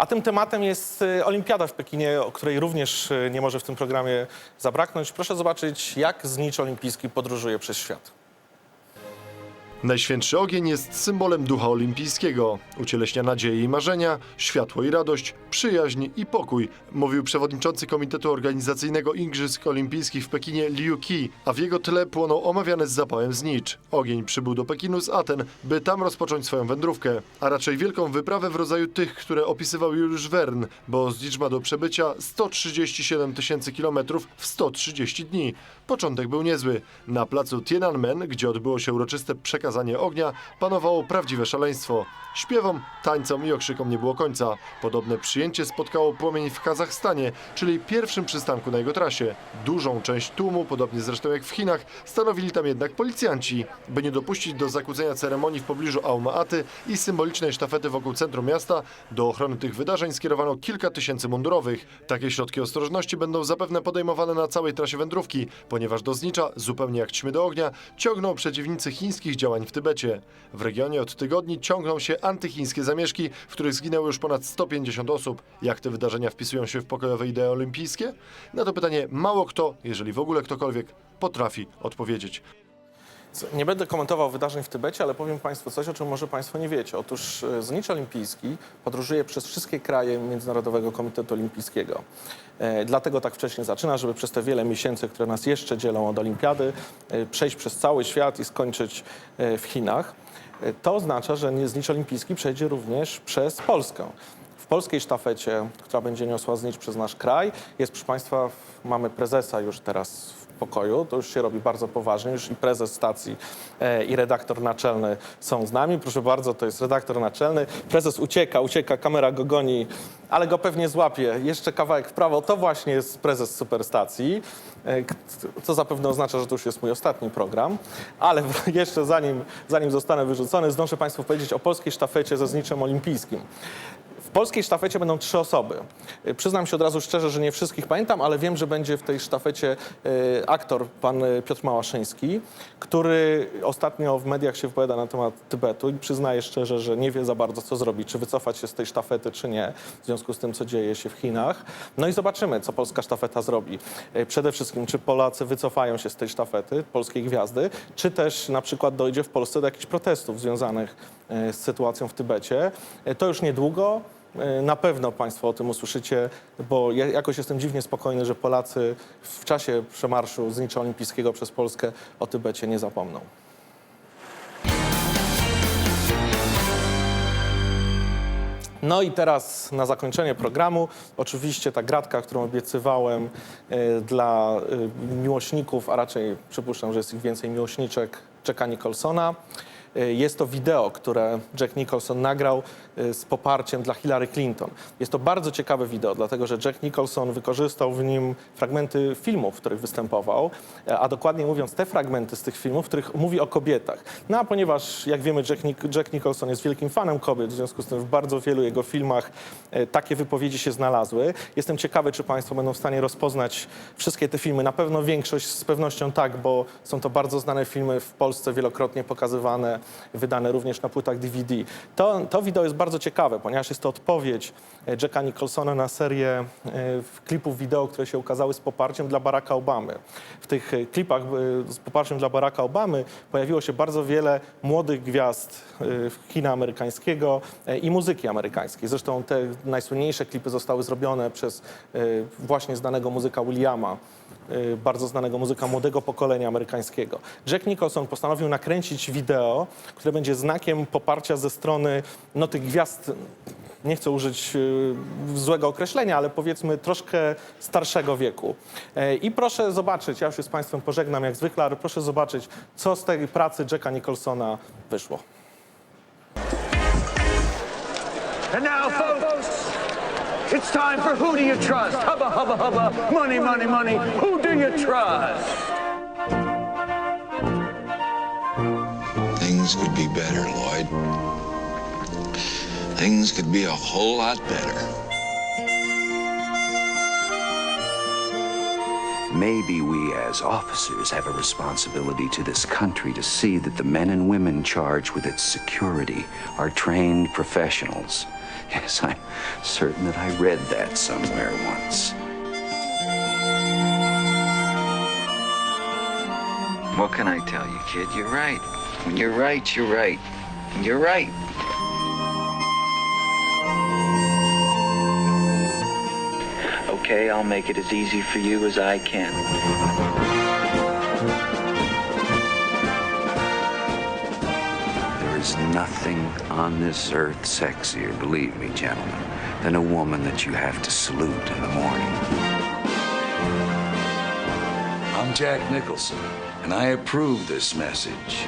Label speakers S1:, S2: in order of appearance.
S1: A tym tematem jest y, Olimpiada w Pekinie, o której również y, nie może w tym programie zabraknąć. Proszę zobaczyć, jak znicz olimpijski podróżuje przez świat.
S2: Najświętszy ogień jest symbolem ducha olimpijskiego. Ucieleśnia nadzieję i marzenia, światło i radość, przyjaźń i pokój, mówił przewodniczący Komitetu Organizacyjnego Igrzysk Olimpijskich w Pekinie Liu Qi, a w jego tle płonął omawiany z zapałem znicz. Ogień przybył do Pekinu z Aten, by tam rozpocząć swoją wędrówkę, a raczej wielką wyprawę w rodzaju tych, które opisywał Juliusz Verne, bo znicz ma do przebycia 137 tysięcy kilometrów w 130 dni. Początek był niezły. Na placu Tiananmen, gdzie odbyło się uroczyste przekazanie ognia, panowało prawdziwe szaleństwo. Śpiewom, tańcom i okrzykom nie było końca. Podobne przyjęcie spotkało płomień w Kazachstanie, czyli pierwszym przystanku na jego trasie. Dużą część tłumu, podobnie zresztą jak w Chinach, stanowili tam jednak policjanci. By nie dopuścić do zakłócenia ceremonii w pobliżu Aumaaty i symbolicznej sztafety wokół centrum miasta, do ochrony tych wydarzeń skierowano kilka tysięcy mundurowych. Takie środki ostrożności będą zapewne podejmowane na całej trasie wędrówki, ponieważ do znicza, zupełnie jak ćmy do ognia, ciągną przeciwnicy chińskich działań w Tybecie. W regionie od tygodni ciągną się antychińskie zamieszki, w których zginęło już ponad 150 osób. Jak te wydarzenia wpisują się w pokojowe idee olimpijskie? Na to pytanie mało kto, jeżeli w ogóle ktokolwiek, potrafi odpowiedzieć.
S1: Nie będę komentował wydarzeń w Tybecie, ale powiem Państwu coś, o czym może Państwo nie wiecie. Otóż e, znicz olimpijski podróżuje przez wszystkie kraje Międzynarodowego Komitetu Olimpijskiego. E, dlatego tak wcześnie zaczyna, żeby przez te wiele miesięcy, które nas jeszcze dzielą od olimpiady, e, przejść przez cały świat i skończyć w Chinach. To oznacza, że znicz olimpijski przejdzie również przez Polskę. W polskiej sztafecie, która będzie niosła znicz przez nasz kraj, jest, proszę Państwa, mamy prezesa już teraz pokoju. To już się robi bardzo poważnie. Już i prezes stacji e, i redaktor naczelny są z nami. Proszę bardzo, to jest redaktor naczelny. Prezes ucieka, ucieka, kamera go goni, ale go pewnie złapie. Jeszcze kawałek w prawo. To właśnie jest prezes superstacji, e, co zapewne oznacza, że to już jest mój ostatni program. Ale jeszcze zanim, zanim zostanę wyrzucony, zdążę Państwu powiedzieć o polskiej sztafecie ze zniczem olimpijskim. W polskiej sztafecie będą trzy osoby. Y, Przyznam się od razu szczerze, że nie wszystkich pamiętam, ale wiem, że będzie w tej sztafecie y, aktor pan y, Piotr Małaszyński, który ostatnio w mediach się wypowiada na temat Tybetu i przyznaje szczerze, że nie wie za bardzo co zrobić, czy wycofać się z tej sztafety, czy nie, w związku z tym, co dzieje się w Chinach. No i zobaczymy, co polska sztafeta zrobi. Przede wszystkim, czy Polacy wycofają się z tej sztafety, polskiej gwiazdy, czy też na przykład dojdzie w Polsce do jakichś protestów związanych z sytuacją w Tybecie. To już niedługo. E, Na pewno Państwo o tym usłyszycie, bo ja jakoś jestem dziwnie spokojny, że Polacy w czasie przemarszu znicza olimpijskiego przez Polskę o Tybecie nie zapomną. No i teraz na zakończenie programu, oczywiście ta gratka, którą obiecywałem e, dla e, miłośników, a raczej przypuszczam, że jest ich więcej miłośniczek Jacka Nicholsona. E, Jest to wideo, które Jack Nicholson nagrał e, z poparciem dla Hillary Clinton. Jest to bardzo ciekawe wideo, dlatego że Jack Nicholson wykorzystał w nim fragmenty filmów, w których występował, e, a dokładnie mówiąc te fragmenty z tych filmów, w których mówi o kobietach. No a ponieważ, jak wiemy, Jack, Nic- Jack Nicholson jest wielkim fanem kobiet, w związku z tym w bardzo wielu jego filmach takie wypowiedzi się znalazły. Jestem ciekawy, czy Państwo będą w stanie rozpoznać wszystkie te filmy. Na pewno większość z pewnością tak, bo są to bardzo znane filmy w Polsce, wielokrotnie pokazywane, wydane również na płytach DVD. To, to wideo jest bardzo ciekawe, ponieważ jest to odpowiedź e, Jacka Nicholsona na serię e, klipów wideo, które się ukazały z poparciem dla Baracka Obamy. W tych e, klipach z poparciem dla Baracka Obamy pojawiło się bardzo wiele młodych gwiazd kina amerykańskiego i muzyki amerykańskiej. Zresztą te najsłynniejsze klipy zostały zrobione przez właśnie znanego muzyka Williama, bardzo znanego muzyka młodego pokolenia amerykańskiego. Jack Nicholson postanowił nakręcić wideo, które będzie znakiem poparcia ze strony no, tych gwiazd, nie chcę użyć e, złego określenia, ale powiedzmy troszkę starszego wieku. E, I proszę zobaczyć, ja już się z Państwem pożegnam jak zwykle, ale proszę zobaczyć, co z tej pracy Jacka Nicholsona wyszło.
S3: And now, folks, it's time for Who Do You Trust? Hubba, hubba, hubba, money, money, money. Who do you trust?
S4: Things could be better, Lloyd. Things could be a whole lot better.
S5: Maybe we as officers have a responsibility to this country to see that the men and women charged with its security are trained professionals Yes, I'm certain that I read that somewhere once. What can I tell you, kid? You're right. When you're right, you're right. You're right. Okay, I'll make it as easy for you as I can. There is nothing on this earth sexier, believe me, gentlemen, than a woman that you have to salute in the morning.
S6: I'm Jack Nicholson, and I approve this message.